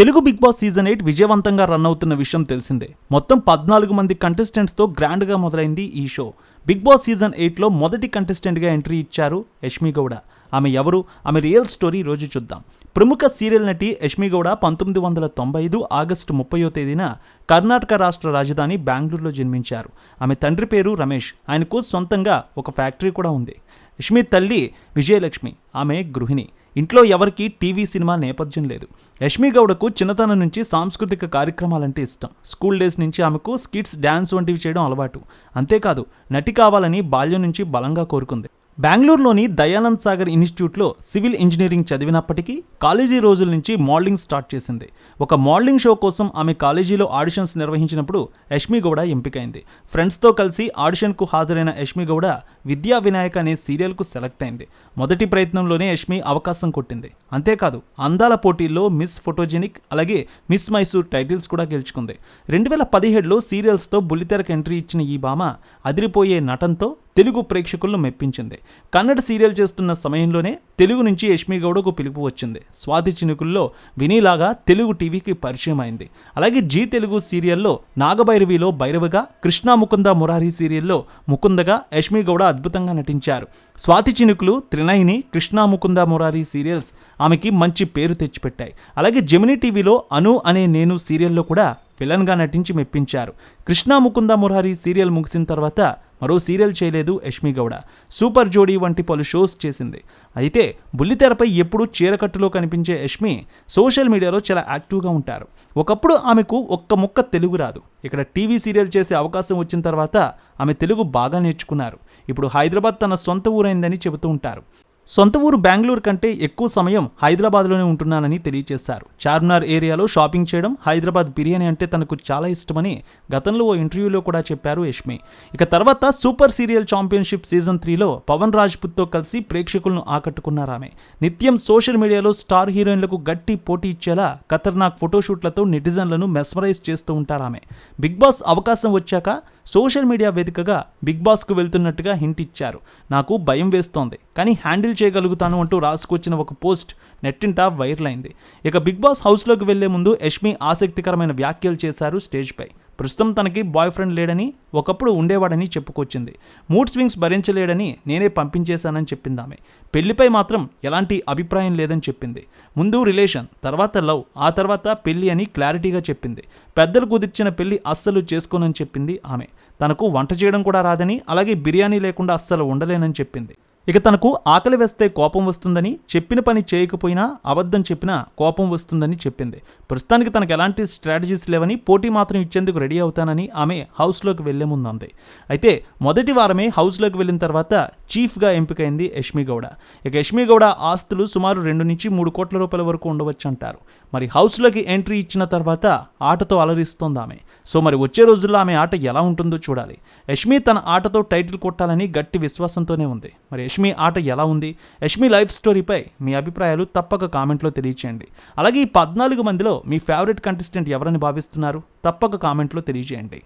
Telugu big boss season eight విజయవంతంగా run అవుతున్న విషయం తెలిసిందే. మొత్తం పద్నాలుగు మంది కంటెస్టెంట్స్తో గ్రాండ్గా మొదలైంది ఈ షో. బిగ్ బాస్ సీజన్ ఎయిట్లో మొదటి కంటెస్టెంట్గా ఎంట్రీ ఇచ్చారు యష్మి గౌడ. ఆమె ఎవరు? ఆమె రియల్ స్టోరీ రోజు చూద్దాం. ప్రముఖ సీరియల్ నటి యష్మి గౌడ పంతొమ్మిది వందల తొంభై ఐదు ఆగస్టు ముప్పయో తేదీన కర్ణాటక రాష్ట్ర రాజధాని బెంగళూరులో జన్మించారు. ఆమె తండ్రి పేరు రమేష్. ఆయనకు సొంతంగా ఒక ఫ్యాక్టరీ కూడా ఉంది. యష్మి తల్లి విజయలక్ష్మి. ఆమె గృహిణి. ఇంట్లో ఎవరికీ టీవీ సినిమా నేపథ్యం లేదు. యష్మి గౌడకు చిన్నతనం నుంచి సాంస్కృతిక కార్యక్రమాలంటే ఇష్టం. స్కూల్ డేస్ నుంచి ఆమెకు స్కిట్స్ డ్యాన్స్ వంటివి చేయడం అలవాటు. అంతేకాదు నటి కావాలని బాల్యం నుంచి బలంగా కోరుకుంది. బెంగళూరులోని దయానంద్ సాగర్ ఇన్స్టిట్యూట్లో సివిల్ ఇంజనీరింగ్ చదివినప్పటికీ కాలేజీ రోజుల నుంచి మోడలింగ్ స్టార్ట్ చేసింది. ఒక మోడలింగ్ షో కోసం ఆమె కాలేజీలో ఆడిషన్స్ నిర్వహించినప్పుడు యష్మి గౌడ ఎంపికైంది. ఫ్రెండ్స్తో కలిసి ఆడిషన్కు హాజరైన యష్మి గౌడ విద్యా వినాయక్ అనే సీరియల్కు సెలెక్ట్ అయింది. మొదటి ప్రయత్నంలోనే యష్మి అవకాశం కొట్టింది. అంతేకాదు అందాల పోటీల్లో మిస్ ఫోటోజెనిక్ అలాగే మిస్ మైసూర్ టైటిల్స్ కూడా గెలుచుకుంది. రెండు వేల పదిహేడులో సీరియల్స్తో బుల్లితెరకు ఎంట్రీ ఇచ్చిన ఈ భామ అదిరిపోయే నటంతో తెలుగు ప్రేక్షకులను మెప్పించింది. కన్నడ సీరియల్ చేస్తున్న సమయంలోనే తెలుగు నుంచి యష్మి గౌడకు పిలుపు వచ్చింది. స్వాతి చినుకుల్లో వినీలాగా తెలుగు టీవీకి పరిచయం అయింది. అలాగే జీ తెలుగు సీరియల్లో నాగభైరవిలో భైరవగా కృష్ణా ముకుంద మురారి సీరియల్లో ముకుందగా యష్మి గౌడ అద్భుతంగా నటించారు. స్వాతి చినుకులు త్రినయిని కృష్ణా ముకుంద మురారి సీరియల్స్ ఆమెకి మంచి పేరు తెచ్చిపెట్టాయి. అలాగే జెమినీ టీవీలో అను అనే నేను సీరియల్లో కూడా విలన్గా నటించి మెప్పించారు. కృష్ణా ముకుంద మురారి సీరియల్ ముగిసిన తర్వాత మరో సీరియల్ చేయలేదు యష్మి గౌడ. సూపర్ జోడీ వంటి పలు షోస్ చేసింది. అయితే బుల్లితెరపై ఎప్పుడూ చీరకట్టులో కనిపించే యష్మి సోషల్ మీడియాలో చాలా యాక్టివ్గా ఉంటారు. ఒకప్పుడు ఆమెకు ఒక్క ముక్క తెలుగు రాదు. ఇక్కడ టీవీ సీరియల్ చేసే అవకాశం వచ్చిన తర్వాత ఆమె తెలుగు బాగా నేర్చుకున్నారు. ఇప్పుడు హైదరాబాద్ తన సొంత ఊరైందని చెబుతూ ఉంటారు. సొంత ఊరు బెంగళూరు కంటే ఎక్కువ సమయం హైదరాబాద్లోనే ఉంటున్నానని తెలియజేశారు చార్మినార్ ఏరియాలో షాపింగ్ చేయడం హైదరాబాద్ బిర్యానీ అంటే తనకు చాలా ఇష్టమని గతంలో ఓ ఇంటర్వ్యూలో కూడా చెప్పారు యష్మి. ఇక తర్వాత సూపర్ సీరియల్ ఛాంపియన్షిప్ సీజన్ త్రీలో పవన్ రాజ్పుత్తో కలిసి ప్రేక్షకులను ఆకట్టుకున్నారు ఆమె. నిత్యం సోషల్ మీడియాలో స్టార్ హీరోయిన్లకు గట్టి పోటీ ఇచ్చేలా ఖతర్నాక్ ఫోటోషూట్లతో నెటిజన్లను మెస్మరైజ్ చేస్తూ ఉంటారు ఆమె. బిగ్ బాస్ అవకాశం వచ్చాక సోషల్ మీడియా వేదికగా బిగ్ బాస్కు వెళ్తున్నట్టుగా హింట్ ఇచ్చారు. నాకు భయం వేస్తోంది. కానీ హ్యాండిల్ చేయగలుగుతాను అంటూ రాసుకొచ్చిన ఒక పోస్ట్ నెట్టింట వైరల్ అయింది. ఇక బిగ్ బాస్ హౌస్లోకి వెళ్ళే ముందు యష్మి ఆసక్తికరమైన వ్యాఖ్యలు చేశారు స్టేజ్పై. ప్రస్తుతం తనకి బాయ్ ఫ్రెండ్ లేడని ఒకప్పుడు ఉండేవాడని చెప్పుకొచ్చింది. మూడ్ స్వింగ్స్ భరించలేడని నేనే పంపించేశానని చెప్పింది ఆమె పెళ్ళిపై మాత్రం ఎలాంటి అభిప్రాయం లేదని చెప్పింది. ముందు రిలేషన్ తర్వాత లవ్ ఆ తర్వాత పెళ్ళి అని క్లారిటీగా చెప్పింది. పెద్దలు కుదిర్చిన పెళ్ళి అస్సలు చేసుకోనని చెప్పింది ఆమె. తనకు వంట చేయడం కూడా రాదని అలాగే బిర్యానీ లేకుండా అస్సలు ఉండలేనని చెప్పింది. ఇక తనకు ఆకలి వేస్తే కోపం వస్తుందని చెప్పిన పని చేయకపోయినా అబద్ధం చెప్పినా కోపం వస్తుందని చెప్పింది. ప్రస్తుతానికి తనకు ఎలాంటి స్ట్రాటజీస్ లేవని పోటీ మాత్రం ఇచ్చేందుకు రెడీ అవుతానని ఆమె హౌస్లోకి వెళ్ళే ముందు అంది. అయితే మొదటి వారమే హౌస్లోకి వెళ్ళిన తర్వాత చీఫ్గా ఎంపికైంది యష్మి గౌడ. ఇక యష్మి గౌడ ఆస్తులు సుమారు రెండు నుంచి మూడు కోట్ల రూపాయల వరకు ఉండవచ్చు అంటారు. మరి హౌస్లోకి ఎంట్రీ ఇచ్చిన తర్వాత ఆటతో అలరిస్తోంది ఆమె. సో మరి వచ్చే రోజుల్లో ఆమె ఆట ఎలా ఉంటుందో చూడాలి. యష్మి తన ఆటతో టైటిల్ కొట్టాలని గట్టి విశ్వాసంతోనే ఉంది. మరి యష్మి ఆట ఎలా ఉంది? యష్మి లైఫ్ స్టోరీపై మీ అభిప్రాయాలు తప్పక కామెంట్లో తెలియచేయండి. అలాగే ఈ పద్నాలుగు మందిలో మీ ఫేవరెట్ కంటెస్టెంట్ ఎవరని భావిస్తున్నారు? తప్పక కామెంట్లో తెలియజేయండి.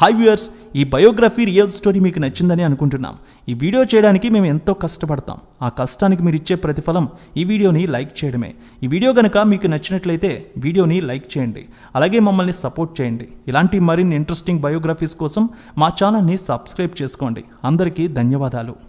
హాయ్ వ్యూయర్స్ ఈ బయోగ్రఫీ రియల్ స్టోరీ మీకు నచ్చిందని అనుకుంటున్నాం. ఈ వీడియో చేయడానికి మేము ఎంతో కష్టపడతాం. ఆ కష్టానికి మీరు ఇచ్చే ప్రతిఫలం ఈ వీడియోని లైక్ చేయడమే. ఈ వీడియో కనుక మీకు నచ్చినట్లయితే వీడియోని లైక్ చేయండి. అలాగే మమ్మల్ని సపోర్ట్ చేయండి. ఇలాంటి మరిన్ని ఇంట్రెస్టింగ్ బయోగ్రఫీస్ కోసం మా ఛానల్ని సబ్స్క్రైబ్ చేసుకోండి. అందరికీ ధన్యవాదాలు.